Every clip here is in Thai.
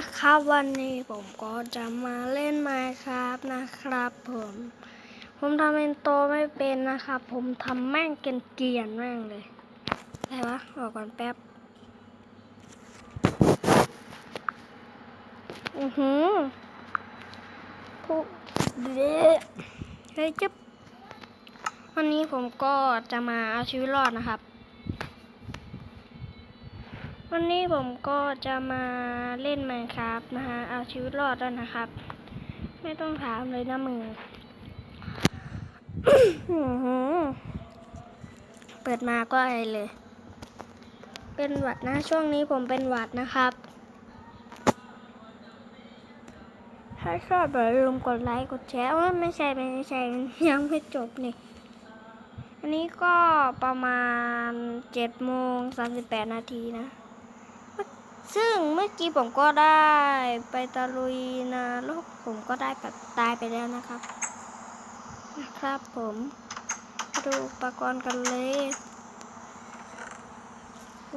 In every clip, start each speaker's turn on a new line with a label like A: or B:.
A: นะครับ วันนี้ผมก็จะมาเล่นไมค์ครับนะครับ ผม ผมทำเป็นโตไม่เป็นนะครับ ผมทำแม่งเกรียนๆแม่งเลยอะไรวะออกก่อนแป๊บอือหือผู้เดะเฮ้ยจ๊บวันนี้ผมก็จะมาเอาชีวิตรอดนะครับ วันนี้ผมก็จะมาเล่น Minecraft นะฮะเอาชีวิตรอดด้วนะครับ ไม่ต้องถามเลยนะมึงอื้อเปิดมาก็ไอเลย เป็นหวัดนะ ช่วงนี้ผมเป็นหวัดนะครับถ้าชอบอย่าลืมกดไลค์กดแชร์ว่าไม่ใช่ไม่ใช่ยังไม่จบนี่อันนี้ก็ประมาณ7โมง38นาทีนะ ซึ่งเมื่อกี้ผมก็ได้ไปตะลุยนาโลกผมก็ได้แบบตายไปแล้วนะครับ นะครับผมดูอุปกรณ์กันเลย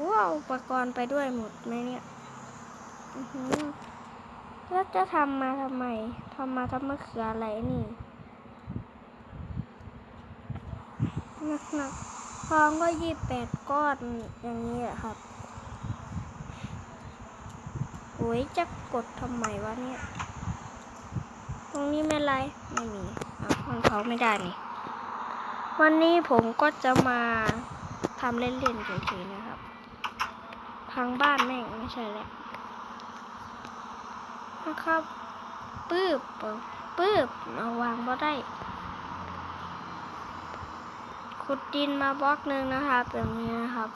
A: ว้าวอุปกรณ์ไปด้วยหมดไหมเนี่ยแล้วจะทำมาทำไมทำมาทำมะเขืออะไรนี่หนักๆทองก็ยี่แปดก้อนอย่างนี้แหละครับ โอ้ยจะกดทำไมวะเนี่ย ตรงนี้ไม่ไร ไม่มีอะมันเขาไม่ได้นี่ วันนี้ผมก็จะมาทำเล่นๆเฉยๆนะครับพังบ้านแม่งไม่ใช่แล้วนะครับปื๊บปื๊บเอาวางบ่ได้ขุดดินมาบล็อกหนึ่งนะครับแบบนี้นะครับ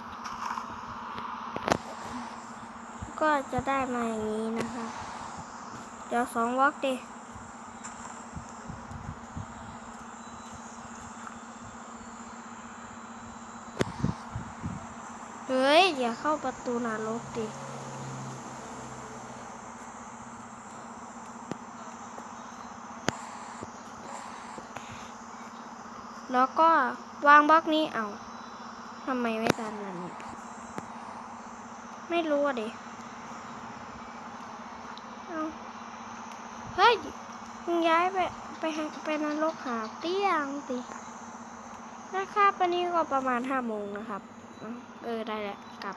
A: ก็จะได้มาอย่างนี้นะคะเดี๋ยวสองวอกดิเฮ้ย อย่าเข้าประตูนรกดิแล้วก็วางบล็อกนี้เอาทำไมไม่ทันล่ะเนี่ยไม่รู้อะดิ เอา เฮ้ยมึงย้ายไปไปไปนรกหาเตี้ยงตินะครับวันนี้ก็ประมาณห้าโมงนะครับ เออได้แล้วกลับ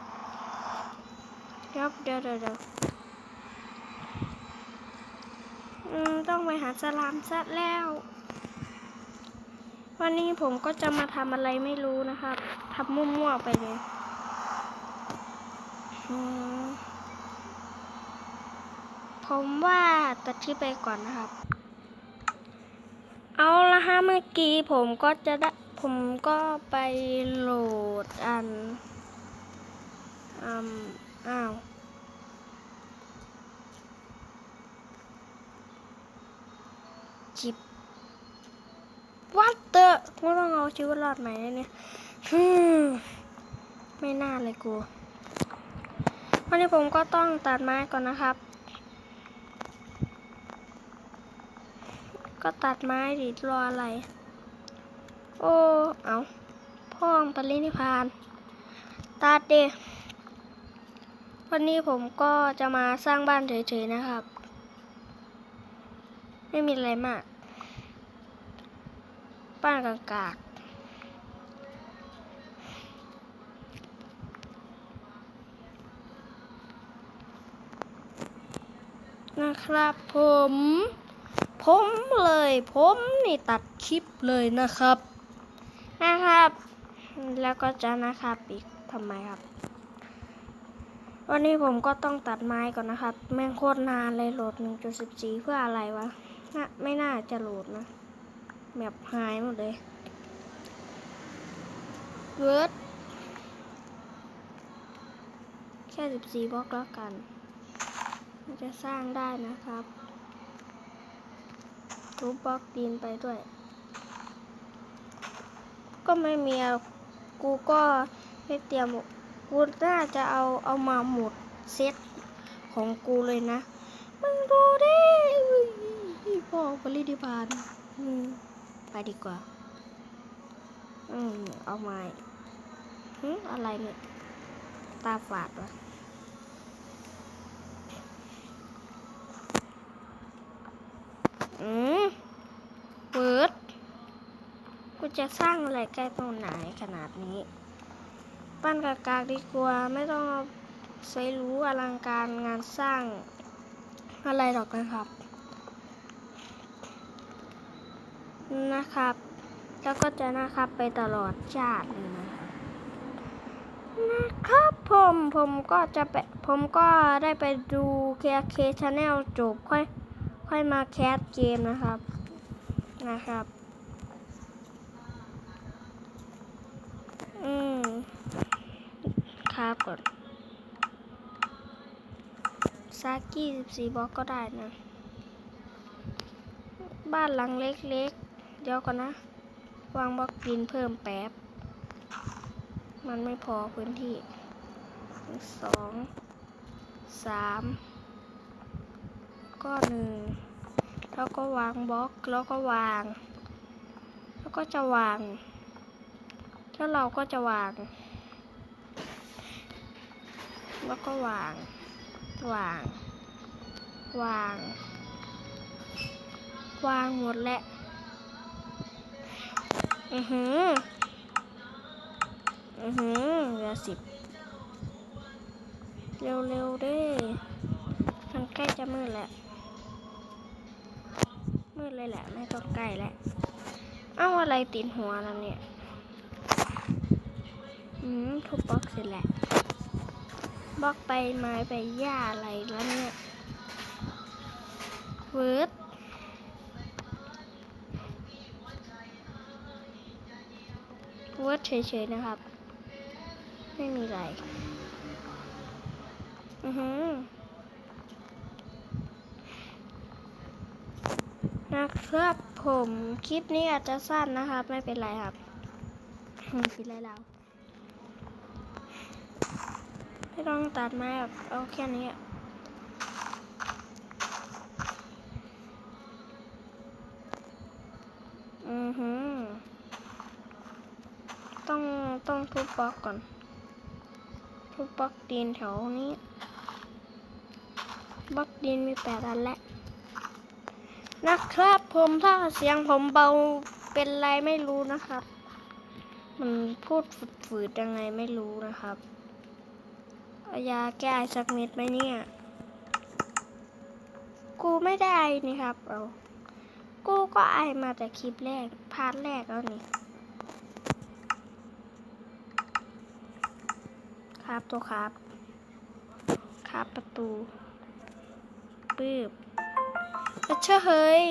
A: เดี๋ยวเดี๋ยวเดี๋ยวเดี๋ยวต้องไปหาสลามซะแล้ว วันนี้ผมก็จะมาทำอะไรไม่รู้นะครับทำมั่วๆไปเลยอืม ผมว่าตัดที่ไปก่อนนะครับ เอาละฮะเมื่อกี้ผมก็จะได้ผมก็ไปโหลดอันอืมอ้าวจิบวัดเตอร์กูต้องเอาชีวิตรอดใหม่แน่เนี่ยฮึมไม่น่าเลยกู วันนี้ผมก็ต้องตัดไม้ก่อนนะครับ ก็ตัดไม้ดิรออะไร โอ้ เอาพ่องปรินิพาน ตัดเดวันนี้ผมก็จะมาสร้างบ้านเฉยๆนะครับ ไม่มีอะไรมาก บ้านกากากๆนะครับผม ผมเลยผมนี่ตัดคลิปเลยนะครับ นะครับ แล้วก็จะนะครับอีกทำไมครับ วันนี้ผมก็ต้องตัดไม้ก่อนนะครับ แม่งโคตรนานเลยโหลด 1.14 เพื่ออะไรวะน่าไม่น่าจะโหลดนะแบบหายหมดเลยเวิร์ดแค่ 14บล็อกแล้วกัน มันจะสร้างได้นะครับ ทุบบล็อกดินไปด้วย ก็ไม่มีอะกูก็ไม่เตรียมกูน่าจะเอาเอามาหมดเซตของกูเลยนะ มึงดูดิพ่อปริธิพานอืมไปดีกว่า อืมเอาไม้หึอะไรเนี่ย ตาฝาดวะ อืมเวิร์ดกูจะสร้างอะไรใกล้ตรงไหนขนาดนี้ ปั้นกากากๆดีกว่าไม่ต้องใช้รู้อลังการงานสร้างอะไรหรอกนะครับ นะครับ แล้วก็จะนะครับไปตลอดชาติเลยนะครับนะครับผมผมก็จะไปผมก็ได้ไปดูเคเคชาแนลจบค่อย ค่อยมาแคสเกมนะครับนะครับ อืมครับก่อนซากี้สิบสี่บล็อกก็ได้นะ บ้านหลังเล็กๆ เดี๋ยวก่อนนะ วางบล็อกดินเพิ่มแป๊บ มันไม่พอพื้นที่สองสาม ก็หนึ่งแล้วก็วางบล็อกแล้วก็วาง แล้วก็จะวาง แล้วเราก็จะวาง แล้วก็วาง วาง วาง วางหมดแล้วอือหืออือหือเหลือสิบเร็วๆด้มันใกล้จะมืดแล้ว มืดเลยแหละ ไม่ต้องใกล้แล้วเอ้าอะไรติดหัวแล้วเนี่ย อืมทุบบล็อกเสร็จแล้วบล็อกไปไม้ไปหญ้าอะไรแล้วเนี่ยเวิร์ดเวิร์ดเฉยๆนะครับ ไม่มีอะไร อือหื นะครับผมคลิปนี้อาจจะสั้นนะครับ ไม่เป็นไรครับไม่คิดอะไรแล้วไม่ต้องตัดไม้เอาแค่นี้อะอือหือต้องต้องทุบบล็อกก่อน ทุบบล็อกดินแถวนี้บล็อกดินมีแปดอันแล้ว นะครับ ผมถ้าเสียงผมเบาเป็นไรไม่รู้นะครับ มันพูดฝืดๆยังไงไม่รู้นะครับยาแก้ไอสักเม็ดไหมเนี่ย กูไม่ได้ไอนี่ครับเอากูก็ไอมาแต่คลิปแรก พาร์ทแรกแล้วนี่ครับตัวครับ ครับประตูปืบ อ้ยเชื่อเฮ้ย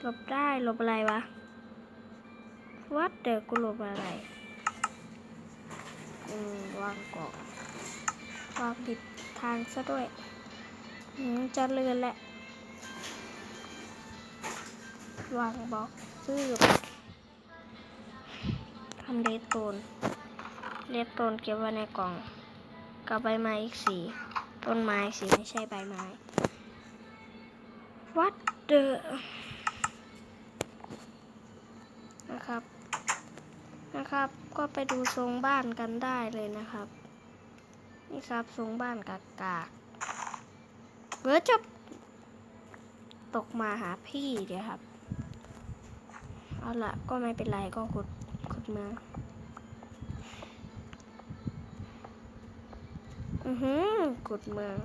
A: หลบได้หลบอะไรวะวัดเดี๋ยวกูหลบอะไรอืมวางกล่องวางผิดทางซะด้วยอืมจะเลือนแหละวางบล็อกซื้อทำเลสโตนเลสโตนเก็บไว้ในกล่อง กับใบไม้อีกสีต้นไม้สีไม่ใช่ใบไม้ วัดเดอนะครับ นะครับ ก็ไปดูทรงบ้านกันได้เลยนะครับ นี่ครับทรงบ้านกากากเบิร์จะตกมาหาพี่เดี๋ยวครับ เอาละก็ไม่เป็นไรก็ขุดขุดมาอือหือขุดเมือง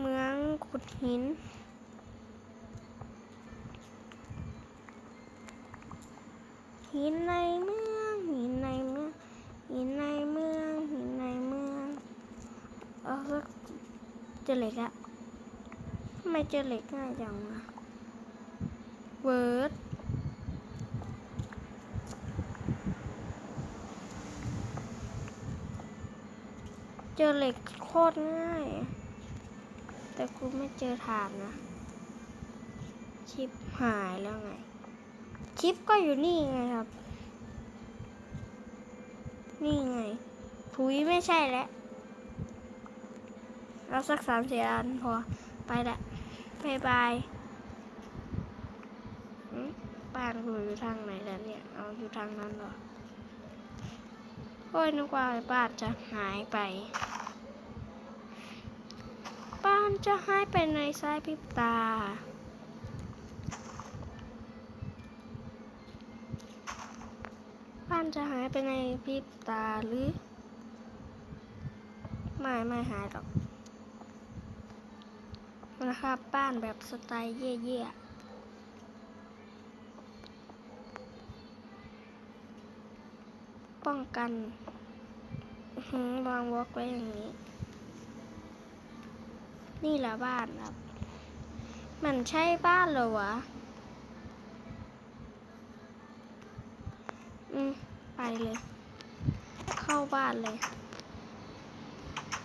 A: เมืองขุดหิน หินในเมือง หินในเมือง หินในเมือง หินในเมืองเอาสักเจอเหล็กอะทำไมเจอเหล็กง่ายจังวะเวิร์ดเจอเหล็กโคตรง่าย แต่กูไม่เจอฐานนะ ชิปหายแล้วไง ชิปก็อยู่นี่ไงครับ นี่ไงถุยไม่ใช่แล้วเอาสักสามสี่อันพอ ไปละบายบายบ้านกูอยู่ทางไหนแล้วเนี่ย เอาอยู่ทางนั้นเหรอโอ้ยนึกว่าบ้านจะหายไป บ้านจะหายไปในสายพริบตา บ้านจะหายไปในพริบตาหรือ ไม่ไม่หายหรอกนะครับบ้านแบบสไตล์เย่ๆป้องกันอื้อหือวางวอกไว้อย่างนี้ นี่แหละบ้านครับ มันใช่บ้านเหรอวะ อืม ไปเลย เข้าบ้านเลย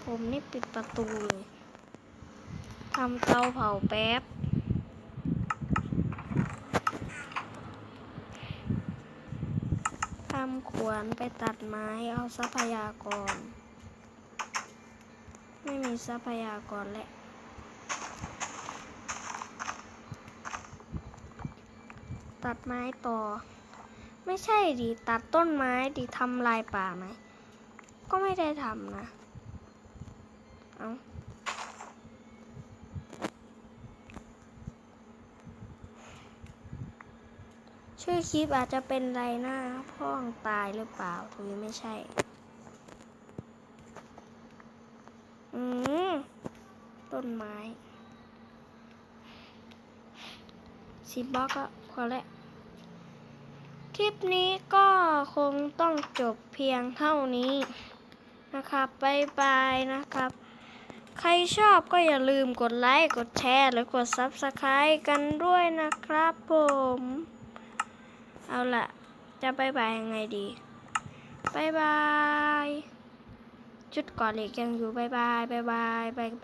A: ผมนี่ปิดประตูเลยทำเตาเผาแป๊บ ทำขวานไปตัดไม้เอาทรัพยากร ไม่มีทรัพยากรแล้ว ตัดไม้ต่อ ไม่ใช่ดิตัดต้นไม้ดิทำลายป่าไหม ก็ไม่ได้ทำนะ เอาชื่อคลิปอาจจะเป็นไรหน้าพ่องตายหรือเปล่าถุยไม่ใช่ อืมต้นไม้สิบบล็อกก็พอแล้ว ลิปนี้ก็คงต้องจบเพียงเท่านี้นะครับบายบายนะครับ ใครชอบก็อย่าลืมกดไลค์ กดแชร์ หรือกด Subscribe กันด้วยนะครับผม เอาล่ะ จะบายบายยังไงดีบายบายจุดก่อนเหล็กยังอยู่บายบายบายบายบายบาย